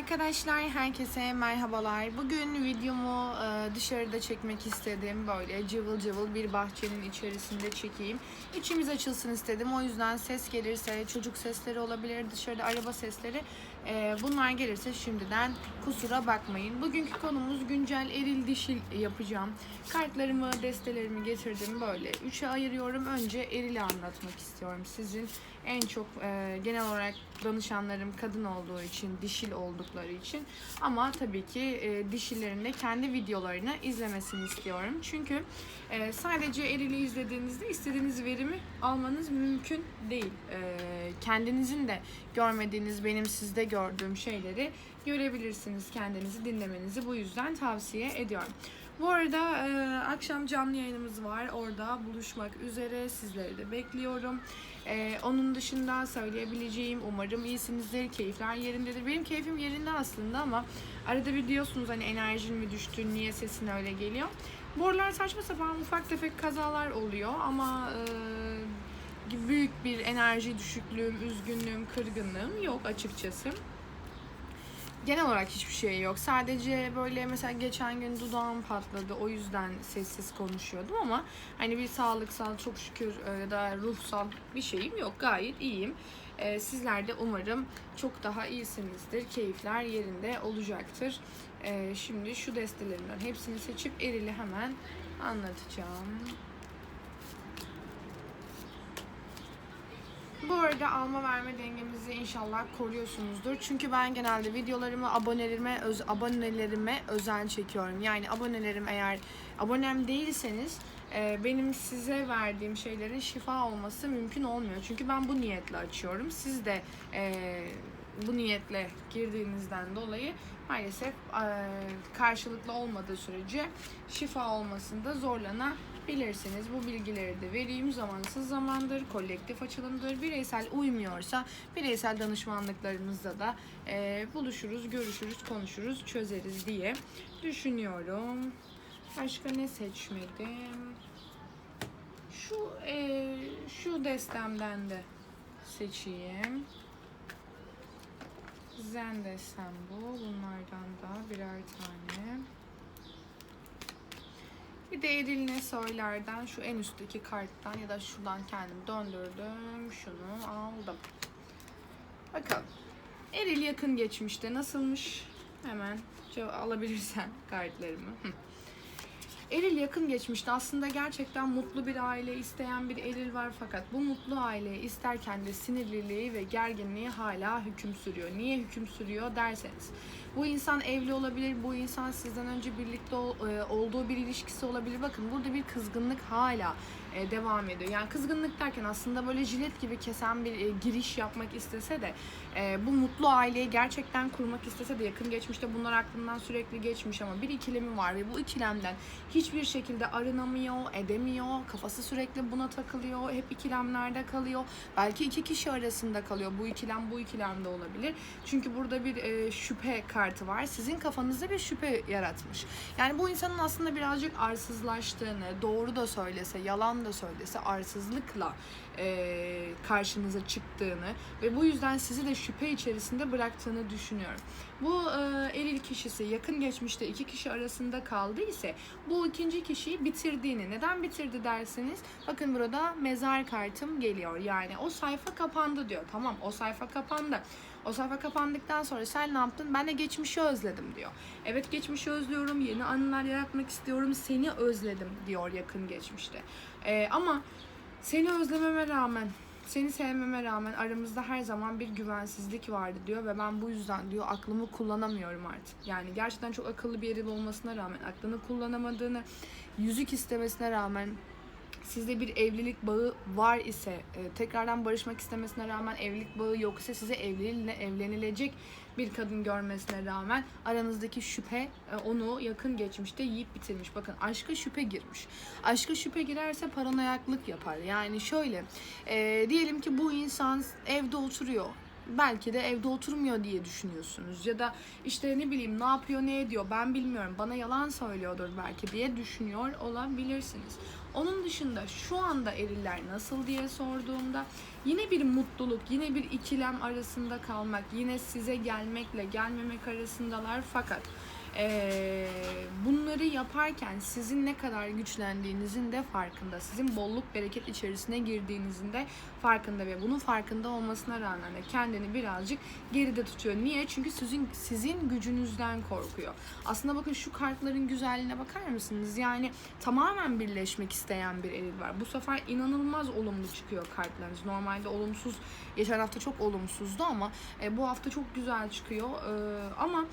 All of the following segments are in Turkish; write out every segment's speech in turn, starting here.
Arkadaşlar herkese merhabalar. Bugün videomu e, dışarıda çekmek istedim. Böyle cıvıl cıvıl bir bahçenin içerisinde çekeyim. İçimiz açılsın istedim. O yüzden ses gelirse çocuk sesleri olabilir, dışarıda araba sesleri. E, bunlar gelirse şimdiden kusura bakmayın. Bugünkü konumuz güncel eril dişil yapacağım. Kartlarımı, destelerimi getirdim böyle. Üçe ayırıyorum. Önce erili anlatmak istiyorum. Sizin en çok e, genel olarak danışanlarım kadın olduğu için, dişil oldukları için ama tabii ki e, de kendi videolarını izlemesini istiyorum. Çünkü e, sadece erili izlediğinizde istediğiniz verimi almanız mümkün değil. E, kendinizin de görmediğiniz, benim sizde gördüğüm şeyleri görebilirsiniz. Kendinizi dinlemenizi bu yüzden tavsiye ediyorum. Bu arada e, akşam canlı yayınımız var. Orada buluşmak üzere. Sizleri de bekliyorum. E, onun dışında söyleyebileceğim umarım iyisinizdir. Keyifler yerindedir. Benim keyfim yerinde aslında ama arada bir diyorsunuz hani enerjin mi düştü, niye sesin öyle geliyor. Bu aralar saçma sapan ufak tefek kazalar oluyor ama e, büyük bir enerji düşüklüğüm, üzgünlüğüm, kırgınlığım yok açıkçası genel olarak hiçbir şey yok. Sadece böyle mesela geçen gün dudağım patladı. O yüzden sessiz konuşuyordum ama hani bir sağlıksal çok şükür e, ya da ruhsal bir şeyim yok. Gayet iyiyim. E, Sizler de umarım çok daha iyisinizdir. Keyifler yerinde olacaktır. E, Şimdi şu destelerimden hepsini seçip erili hemen anlatacağım. Bu arada alma verme dengemizi inşallah koruyorsunuzdur. Çünkü ben genelde videolarımı abonelerime öz, abonelerime özel çekiyorum. Yani abonelerim eğer abonem değilseniz e, benim size verdiğim şeylerin şifa olması mümkün olmuyor. Çünkü ben bu niyetle açıyorum. Siz de e, bu niyetle girdiğinizden dolayı maalesef e, karşılıklı olmadığı sürece şifa olmasında zorlanabilirsiniz. Bu bilgileri de vereyim. Zamansız zamandır, kolektif açılımdır. Bireysel uymuyorsa bireysel danışmanlıklarımızda da e, buluşuruz, görüşürüz, konuşuruz, çözeriz diye düşünüyorum. Başka ne seçmedim? Şu e, şu destemden de seçeyim. Zen desem bu. Bunlardan da birer tane. Bir de Eril Soyler'den şu en üstteki karttan ya da şuradan kendim döndürdüm. Şunu aldım. Bakalım. Eril yakın geçmişte nasılmış? Hemen alabilirsen kartlarımı. Eril yakın geçmişte aslında gerçekten mutlu bir aile isteyen bir Eril var fakat bu mutlu aileyi isterken de sinirliliği ve gerginliği hala hüküm sürüyor. Niye hüküm sürüyor derseniz. Bu insan evli olabilir, bu insan sizden önce birlikte e, olduğu bir ilişkisi olabilir. Bakın burada bir kızgınlık hala e, devam ediyor. Yani kızgınlık derken aslında böyle jilet gibi kesen bir e, giriş yapmak istese de e, bu mutlu aileyi gerçekten kurmak istese de yakın geçmişte bunlar aklından sürekli geçmiş ama bir ikilemi var ve bu ikilemden hiçbir şekilde arınamıyor, edemiyor, kafası sürekli buna takılıyor, hep ikilemlerde kalıyor. Belki iki kişi arasında kalıyor. Bu ikilem bu ikilem de olabilir. Çünkü burada bir e, şüphe kartı var. Sizin kafanızda bir şüphe yaratmış. Yani bu insanın aslında birazcık arsızlaştığını, doğru da söylese, yalan da söylese arsızlıkla e, karşınıza çıktığını ve bu yüzden sizi de şüphe içerisinde bıraktığını düşünüyorum. Bu e, eril kişisi yakın geçmişte iki kişi arasında kaldı ise bu ikinci kişiyi bitirdiğini, neden bitirdi derseniz bakın burada mezar kartım geliyor. Yani o sayfa kapandı diyor. Tamam o sayfa kapandı. O sayfa kapandıktan sonra sen ne yaptın? Ben de geçmişi özledim diyor. Evet geçmişi özlüyorum, yeni anılar yaratmak istiyorum, seni özledim diyor yakın geçmişte. E, ama seni özlememe rağmen, seni sevmeme rağmen aramızda her zaman bir güvensizlik vardı diyor ve ben bu yüzden diyor aklımı kullanamıyorum artık. Yani gerçekten çok akıllı bir eril olmasına rağmen aklını kullanamadığını, yüzük istemesine rağmen sizde bir evlilik bağı var ise e, tekrardan barışmak istemesine rağmen evlilik bağı yok ise size evlenile, evlenilecek bir kadın görmesine rağmen aranızdaki şüphe e, onu yakın geçmişte yiyip bitirmiş. Bakın aşka şüphe girmiş. Aşka şüphe girerse paranoyaklık yapar. Yani şöyle e, diyelim ki bu insan evde oturuyor belki de evde oturmuyor diye düşünüyorsunuz. Ya da işte ne bileyim ne yapıyor ne ediyor ben bilmiyorum bana yalan söylüyordur belki diye düşünüyor olabilirsiniz. Onun dışında şu anda eriller nasıl diye sorduğumda yine bir mutluluk, yine bir ikilem arasında kalmak, yine size gelmekle gelmemek arasındalar fakat eee, bunları yaparken sizin ne kadar güçlendiğinizin de farkında. Sizin bolluk bereket içerisine girdiğinizin de farkında ve bunun farkında olmasına rağmen de kendini birazcık geride tutuyor. Niye? Çünkü sizin sizin gücünüzden korkuyor. Aslında bakın şu kartların güzelliğine bakar mısınız? Yani tamamen birleşmek isteyen bir eril var. Bu sefer inanılmaz olumlu çıkıyor kartlarınız. Normalde olumsuz, geçen hafta çok olumsuzdu ama e, bu hafta çok güzel çıkıyor. E, ama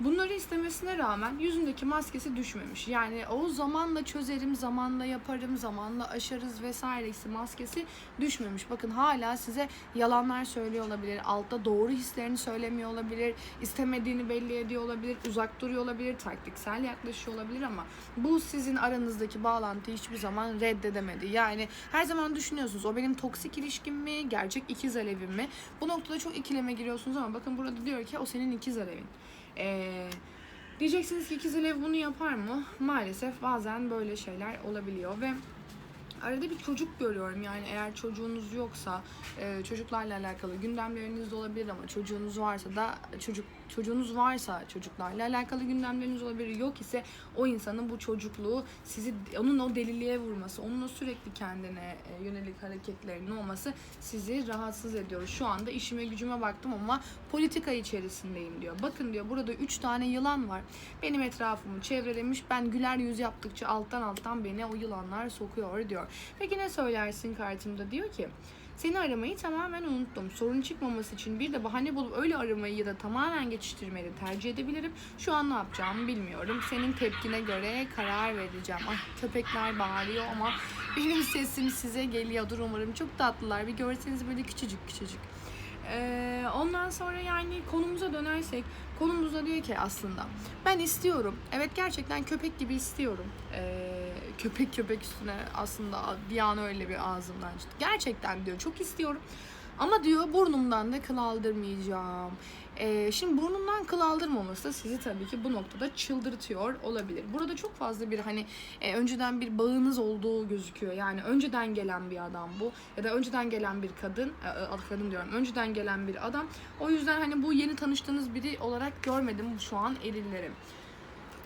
Bunları istemesine rağmen yüzündeki maskesi düşmemiş. Yani o zamanla çözerim, zamanla yaparım, zamanla aşarız vesairesi maskesi düşmemiş. Bakın hala size yalanlar söylüyor olabilir, altta doğru hislerini söylemiyor olabilir, istemediğini belli ediyor olabilir, uzak duruyor olabilir, taktiksel yaklaşıyor olabilir ama bu sizin aranızdaki bağlantıyı hiçbir zaman reddedemedi. Yani her zaman düşünüyorsunuz o benim toksik ilişkim mi, gerçek ikiz alevim mi? Bu noktada çok ikileme giriyorsunuz ama bakın burada diyor ki o senin ikiz alevin. Ee, diyeceksiniz ki ikiz alev bunu yapar mı? Maalesef bazen böyle şeyler olabiliyor ve arada bir çocuk görüyorum yani eğer çocuğunuz yoksa e, çocuklarla alakalı gündemleriniz de olabilir ama çocuğunuz varsa da çocuk çocuğunuz varsa çocuklarla alakalı gündemleriniz olabilir yok ise o insanın bu çocukluğu sizi onun o deliliğe vurması onun o sürekli kendine e, yönelik hareketlerinin olması sizi rahatsız ediyor. Şu anda işime gücüme baktım ama politika içerisindeyim diyor. Bakın diyor burada üç tane yılan var. Benim etrafımı çevrelemiş. Ben güler yüz yaptıkça alttan alttan beni o yılanlar sokuyor diyor. Peki ne söylersin kartımda? Diyor ki seni aramayı tamamen unuttum. Sorun çıkmaması için bir de bahane bulup öyle aramayı ya da tamamen geçiştirmeyi tercih edebilirim. Şu an ne yapacağımı bilmiyorum. Senin tepkine göre karar vereceğim. Ah köpekler bağırıyor ama benim sesim size geliyordur umarım. Çok tatlılar. Bir görseniz böyle küçücük küçücük. Ee, ondan sonra yani konumuza dönersek konumuzda diyor ki aslında ben istiyorum. Evet gerçekten köpek gibi istiyorum. Ee, köpek köpek üstüne aslında bir an öyle bir ağzımdan çıktı. Gerçekten diyor çok istiyorum. Ama diyor burnumdan da kıl aldırmayacağım. Ee, şimdi burnundan kıl aldırmaması da sizi tabii ki bu noktada çıldırtıyor olabilir. Burada çok fazla bir hani e, önceden bir bağınız olduğu gözüküyor. Yani önceden gelen bir adam bu ya da önceden gelen bir kadın, e, e, kadın diyorum. Önceden gelen bir adam. O yüzden hani bu yeni tanıştığınız biri olarak görmedim şu an erillerim.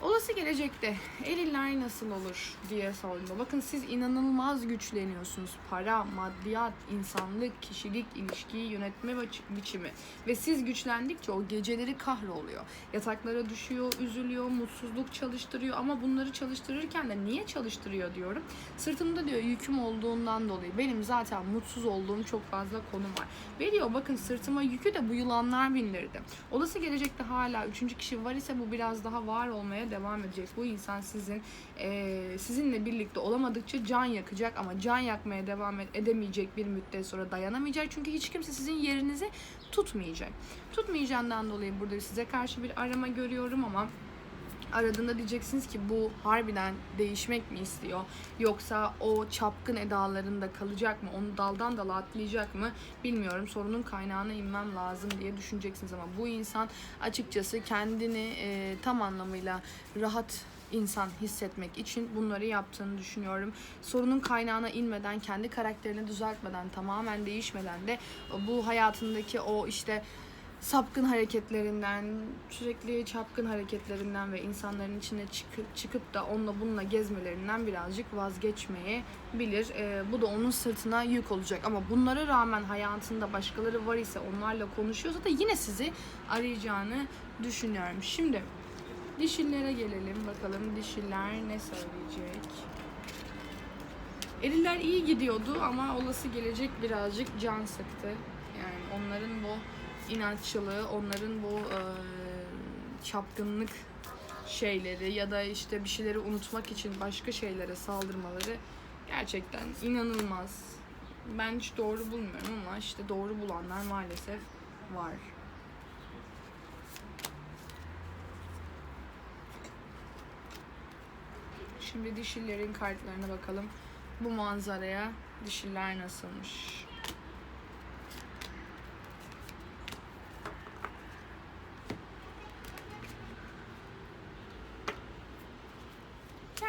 Olası gelecekte eriller nasıl olur diye sorduğumda bakın siz inanılmaz güçleniyorsunuz. Para, maddiyat, insanlık, kişilik, ilişkiyi yönetme biçi- biçimi ve siz güçlendikçe o geceleri kahroluyor. Yataklara düşüyor, üzülüyor, mutsuzluk çalıştırıyor ama bunları çalıştırırken de niye çalıştırıyor diyorum. Sırtımda diyor yüküm olduğundan dolayı benim zaten mutsuz olduğum çok fazla konum var. Veriyor bakın sırtıma yükü de bu yılanlar bindirdi. Olası gelecekte hala üçüncü kişi var ise bu biraz daha var olmaya devam edecek. Bu insan sizin eee, sizinle birlikte olamadıkça can yakacak ama can yakmaya devam ed- edemeyecek bir müddet sonra dayanamayacak. Çünkü hiç kimse sizin yerinizi tutmayacak. Tutmayacağından dolayı burada size karşı bir arama görüyorum ama aradığında diyeceksiniz ki bu harbiden değişmek mi istiyor? Yoksa o çapkın edalarında kalacak mı? Onu daldan dala atlayacak mı? Bilmiyorum. Sorunun kaynağına inmem lazım diye düşüneceksiniz ama bu insan açıkçası kendini e, tam anlamıyla rahat insan hissetmek için bunları yaptığını düşünüyorum. Sorunun kaynağına inmeden, kendi karakterini düzeltmeden, tamamen değişmeden de bu hayatındaki o işte sapkın hareketlerinden, sürekli çapkın hareketlerinden ve insanların içine çıkıp, çıkıp da onunla bununla gezmelerinden birazcık vazgeçmeye bilir. Ee, bu da onun sırtına yük olacak. Ama bunlara rağmen hayatında başkaları var ise onlarla konuşuyorsa da yine sizi arayacağını düşünüyorum. Şimdi dişillere gelelim bakalım dişiller ne söyleyecek. Eriller iyi gidiyordu ama olası gelecek birazcık can sıktı. Yani onların bu inatçılığı, onların bu e, çapkınlık şeyleri ya da işte bir şeyleri unutmak için başka şeylere saldırmaları gerçekten inanılmaz. Ben hiç doğru bulmuyorum ama işte doğru bulanlar maalesef var. Şimdi dişillerin kartlarına bakalım. Bu manzaraya dişiller nasılmış?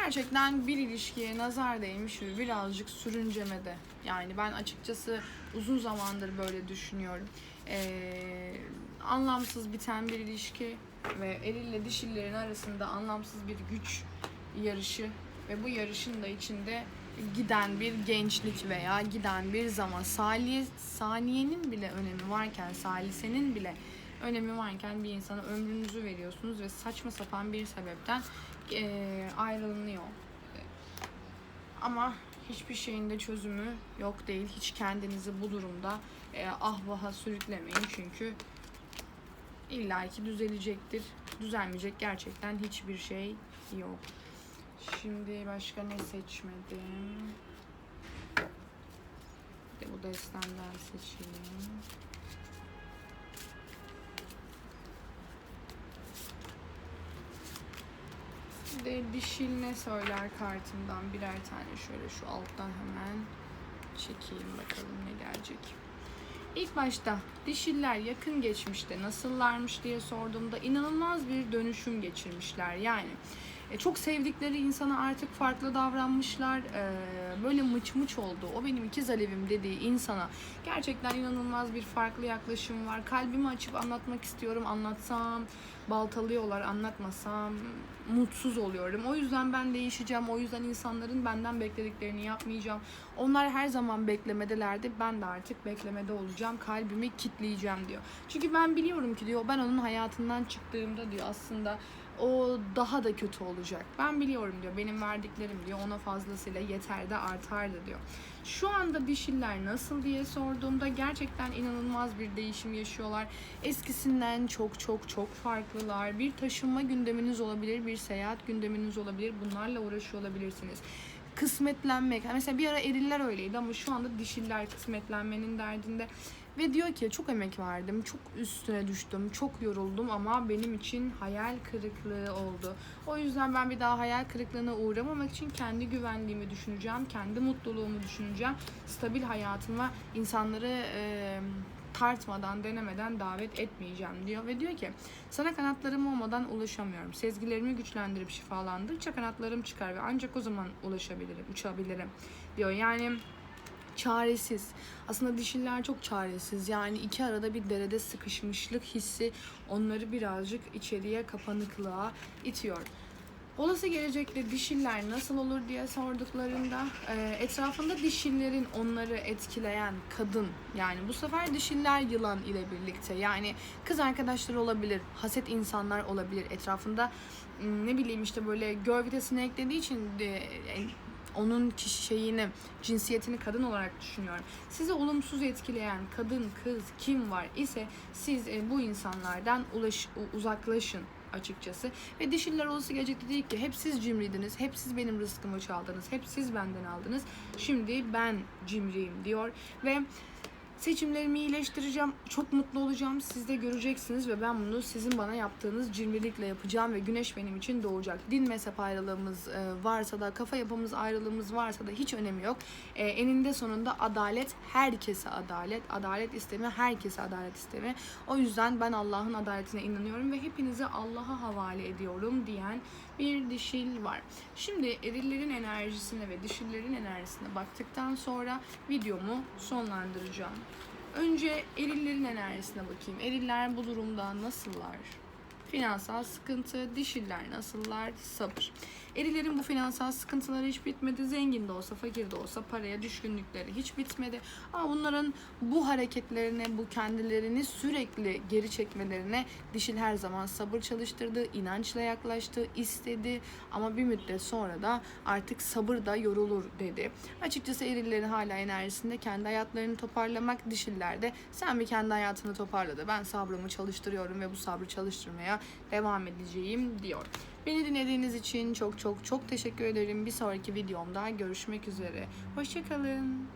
Gerçekten bir ilişkiye nazar değmiş ve birazcık sürüncemede. Yani ben açıkçası uzun zamandır böyle düşünüyorum. Ee, anlamsız biten bir ilişki ve erille dişillerin arasında anlamsız bir güç yarışı ve bu yarışın da içinde giden bir gençlik veya giden bir zaman saniye, saniyenin bile önemi varken salisenin bile önemi varken bir insana ömrünüzü veriyorsunuz ve saçma sapan bir sebepten eee ayrılınıyor. Ama hiçbir şeyin de çözümü yok değil. Hiç kendinizi bu durumda eee ah vaha sürüklemeyin çünkü illaki düzelecektir. Düzelmeyecek gerçekten hiçbir şey yok. Şimdi başka ne seçmedim? Bir de bu destenden seçeyim. Bir de dişil ne söyler kartımdan birer tane şöyle şu alttan hemen çekeyim bakalım ne gelecek. İlk başta dişiller yakın geçmişte nasıllarmış diye sorduğumda inanılmaz bir dönüşüm geçirmişler. Yani e, çok sevdikleri insana artık farklı davranmışlar. E, böyle mıç mıç oldu. O benim ikiz alevim dediği insana gerçekten inanılmaz bir farklı yaklaşım var. Kalbimi açıp anlatmak istiyorum. Anlatsam baltalıyorlar, anlatmasam mutsuz oluyorum. O yüzden ben değişeceğim. O yüzden insanların benden beklediklerini yapmayacağım. Onlar her zaman beklemedelerdi. Ben de artık beklemede olacağım. Kalbimi kitleyeceğim diyor. Çünkü ben biliyorum ki diyor ben onun hayatından çıktığımda diyor aslında o daha da kötü olacak. Ben biliyorum diyor. Benim verdiklerim diyor ona fazlasıyla yeter de artar da diyor. Şu anda dişiller nasıl diye sorduğumda gerçekten inanılmaz bir değişim yaşıyorlar. Eskisinden çok çok çok farklılar. Bir taşınma gündeminiz olabilir, bir seyahat gündeminiz olabilir. Bunlarla uğraşıyor olabilirsiniz kısmetlenmek. Mesela bir ara eriller öyleydi ama şu anda dişiller kısmetlenmenin derdinde. Ve diyor ki çok emek verdim, çok üstüne düştüm, çok yoruldum ama benim için hayal kırıklığı oldu. O yüzden ben bir daha hayal kırıklığına uğramamak için kendi güvenliğimi düşüneceğim, kendi mutluluğumu düşüneceğim, stabil hayatıma insanları e, tartmadan, denemeden davet etmeyeceğim diyor. Ve diyor ki sana kanatlarım olmadan ulaşamıyorum. Sezgilerimi güçlendirip şifalandıkça kanatlarım çıkar ve ancak o zaman ulaşabilirim, uçabilirim diyor. Yani çaresiz. Aslında dişiller çok çaresiz. Yani iki arada bir derede sıkışmışlık hissi onları birazcık içeriye kapanıklığa itiyor. Olası gelecekte dişiller nasıl olur diye sorduklarında etrafında dişillerin onları etkileyen kadın yani bu sefer dişiller yılan ile birlikte yani kız arkadaşları olabilir, haset insanlar olabilir etrafında m, ne bileyim işte böyle gör vitesini eklediği için onun kişi şeyini, cinsiyetini kadın olarak düşünüyorum. Sizi olumsuz etkileyen kadın, kız kim var ise siz e, bu insanlardan ulaş, uzaklaşın açıkçası. Ve dişiller olası gelecekte değil ki hep siz cimriydiniz, hep siz benim rızkımı çaldınız, hep siz benden aldınız. Şimdi ben cimriyim diyor ve Seçimlerimi iyileştireceğim. Çok mutlu olacağım. Siz de göreceksiniz ve ben bunu sizin bana yaptığınız cimrilikle yapacağım ve güneş benim için doğacak. Din mezhep ayrılığımız e, varsa da, kafa yapımız ayrılığımız varsa da hiç önemi yok. E, eninde sonunda adalet herkese adalet. Adalet istemi herkese adalet istemi. O yüzden ben Allah'ın adaletine inanıyorum ve hepinizi Allah'a havale ediyorum diyen bir dişil var. Şimdi erillerin enerjisine ve dişillerin enerjisine baktıktan sonra videomu sonlandıracağım. Önce erillerin enerjisine bakayım. Eriller bu durumda nasıllar? Finansal sıkıntı, dişiller nasıllar? Sabır. Erilerin bu finansal sıkıntıları hiç bitmedi. Zengin de olsa, fakir de olsa paraya düşkünlükleri hiç bitmedi. Ama bunların bu hareketlerine, bu kendilerini sürekli geri çekmelerine dişil her zaman sabır çalıştırdı, inançla yaklaştı, istedi. Ama bir müddet sonra da artık sabır da yorulur dedi. Açıkçası erillerin hala enerjisinde kendi hayatlarını toparlamak, dişillerde sen bir kendi hayatını toparladı. Ben sabrımı çalıştırıyorum ve bu sabrı çalıştırmaya devam edeceğim diyor. Beni dinlediğiniz için çok çok çok teşekkür ederim. Bir sonraki videomda görüşmek üzere. Hoşçakalın.